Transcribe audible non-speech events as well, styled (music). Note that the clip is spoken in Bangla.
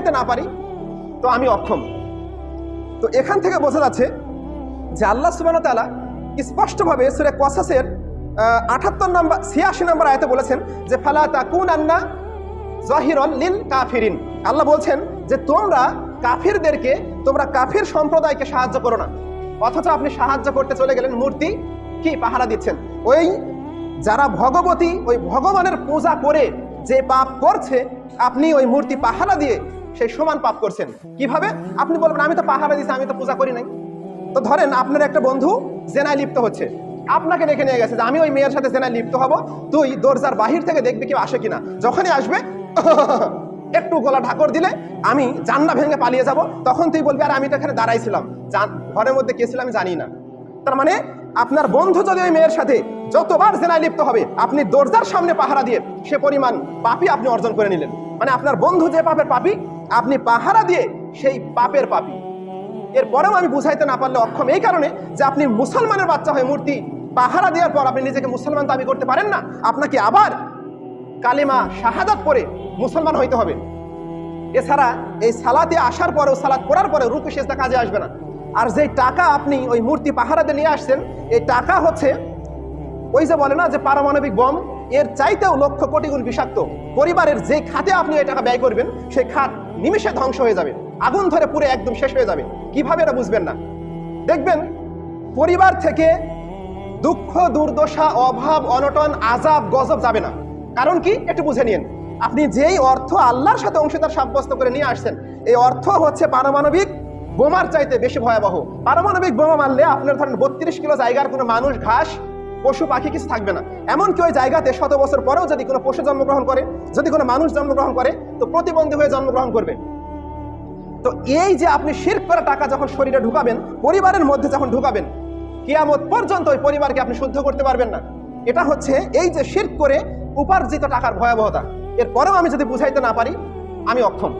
বুঝাইতে না পারি, তো আমি অক্ষম। তো এখান থেকে বোঝা যাচ্ছে যে আল্লাহ সুবাহ তালা স্পষ্টভাবে সুরে কসাসের আটাত্তর নম্বর, ছিয়াশি নম্বর আয়তে বলেছেন যে, ফালা তাকুন আন্না জহিরন লিল কাফিরিন। আল্লাহ বলছেন যে, তোমরা কাফিরদেরকে, তোমরা কাফির সম্প্রদায়কে সাহায্য করো না। অথচ আপনি সাহায্য করতে চলে গেলেন, মূর্তি কি পাহারা দিচ্ছেন? ওই যারা ভগবতী, ওই ভগবানের পূজা করে যে পাপ করছে, আপনি ওই মূর্তি পাহারা দিয়ে সেই সমান পাপ করছেন। কীভাবে? আপনি বলবেন, আমি তো পাহারা দিচ্ছি আমি তো পূজা করি নাই। তো ধরেন, আপনার একটা বন্ধু জেনায় লিপ্ত হচ্ছে। আপনাকে ডেকে নিয়ে গেছে যে, আমি ওই মেয়ের সাথে জেনায় লিপ্ত হব। তুই দরজার বাহির থেকে দেখবি কেউ আসে কিনা। যখনই আসবে, (laughs) একটু গলা ঢাকর দিলে আমি জান্না ভেঙে পালিয়ে যাব। তখন তুই বলবি, আর, আমি তো এখানে দাঁড়াইছিলাম। ঘরের মধ্যে কে ছিল আমি জানি না। তার মানে আপনার বন্ধু যদি ওই মেয়ের সাথে যতবার জেনায় লিপ্ত হবে, আপনি দরজার সামনে পাহারা দিয়ে সে পরিমাণ পাপি আপনি অর্জন করে নিলেন। মানে আপনার বন্ধু যে পাপের পাপি আপনি পাহারা দিয়ে সেই পাপের পাপি। এরপরেও আমি বুঝাইতে না পারলে অক্ষম। এই কারণে যে আপনি মুসলমানের বাচ্চা হয়ে মূর্তি পাহারা দেওয়ার পর আপনি নিজেকে মুসলমান দাবি করতে পারেন না, আপনাকে আবার কালিমা, শাহাদাত পরে মুসলমান হইতে হবে। এছাড়া এই সালাতে আসার পরেও, সালাত করার পরে রুকু, সেজদা কাজে আসবে না। আর যে টাকা আপনি ওই মূর্তি পাহারাতে নিয়ে আসছেন, এই টাকা হচ্ছে ওই যে বলে না যে পারমাণবিক বম এর চাইতেও লক্ষ কোটি গুণ বিষাক্ত। পরিবারের যে খাতে আপনি এই টাকা ব্যয় করবেন সেই খাত নিমিষে ধ্বংস হয়ে যাবে। আগুন ধরে পুরো একদম শেষ হয়ে যাবে। কীভাবে এটা বুঝবেন না? দেখবেন, পরিবার থেকে দুঃখ, দুর্দশা, অভাব, অনটন আজাব গজব যাবে না। কারণ কি? একটু বুঝে নিন আপনি যেই অর্থ আল্লাহর সাথে অংশীদার সাব্যস্ত করে নিয়ে আসছেন, এই অর্থ হচ্ছে পারমাণবিক বোমার চাইতে বেশি ভয়াবহ। পারমাণবিক বোমা মারলে আপনার ধরেন বত্রিশ কিলো জায়গার কোনো মানুষ ঘাস পশু পাখি কিছু থাকবে না। এমনকি ওই জায়গাতে শত বছর পরেও যদি কোনো পশু জন্মগ্রহণ করে, যদি কোনো মানুষ জন্মগ্রহণ করে, তো প্রতিবন্ধী হয়ে জন্মগ্রহণ করবে। তো এই যে আপনি শির্ক করা টাকা যখন শরীরে ঢুকাবেন, পরিবারের মধ্যে যখন ঢুকাবেন, কিয়ামত পর্যন্ত ওই পরিবারকে আপনি শুদ্ধ করতে পারবেন না। এটা হচ্ছে এই যে শির্ক করে উপার্জিত টাকার ভয়াবহতা। এরপরেও আমি যদি বুঝাইতে না পারি, আমি অক্ষম।